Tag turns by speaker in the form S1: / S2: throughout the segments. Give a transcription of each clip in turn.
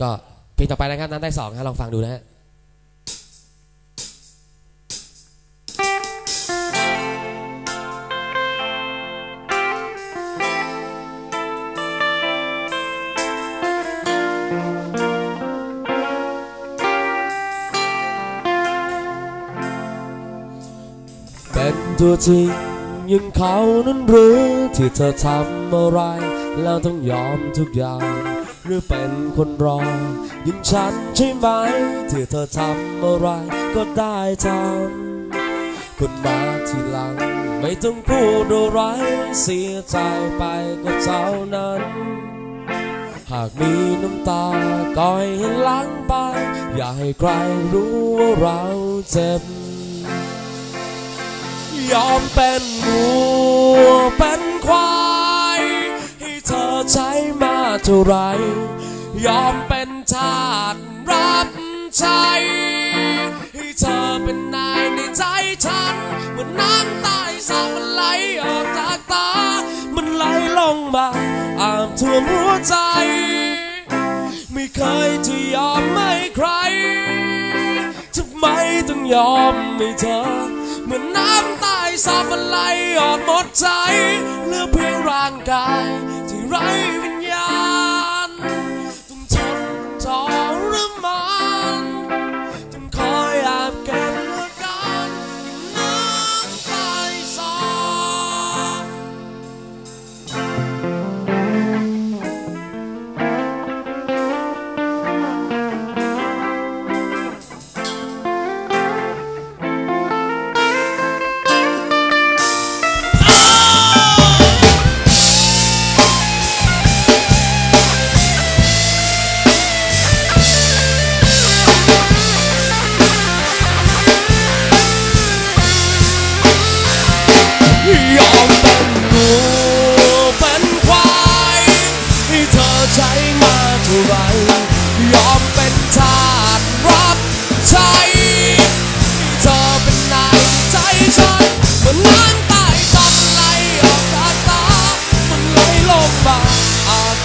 S1: ก็เพลงต่อไปนะครับนั้นได้สองฮะลองฟังดูนะฮะเป็นตัวจริงยังเขานั้นหรือที่เธอทำอะไร แล้วต้องยอมทุกอย่าง หรือเป็นคนรออยังฉันใช่ไหมที่เธอทำอะไรก็ได้ทำคนมาทีหลัง ไม่ต้องพูดอะไรเสียใจไปก็เท่านั้น หากมีน้ำตาก็ให้ล้างไป อย่าให้ใครรู้ว่าเราเจ็บ ยอมเป็นวัว เท่าไร ยอมเป็นทาสรับใช้ให้เธอเป็นนายในใจฉันเหมือนน้ำต้สามันไหลออกจากตา มันไหลลงมาอาบท่วมหัวใจ ไม่เคยจะยอมให้ใครทำไมต้องยอมให้เธอ เหมือนน้ำต้สามันไหลออกหมดใจเหลือเพียงร่างกายที่ไร้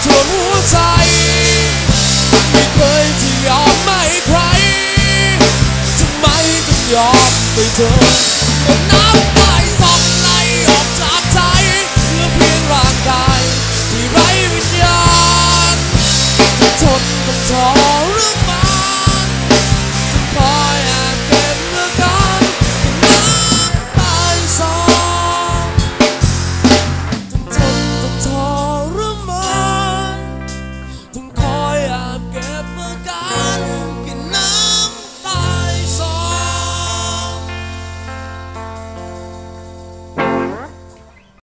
S1: ท่วหัวใจ ไม่เคยที่ยอมไม่ใครทำไมต้องยอมไปเธอ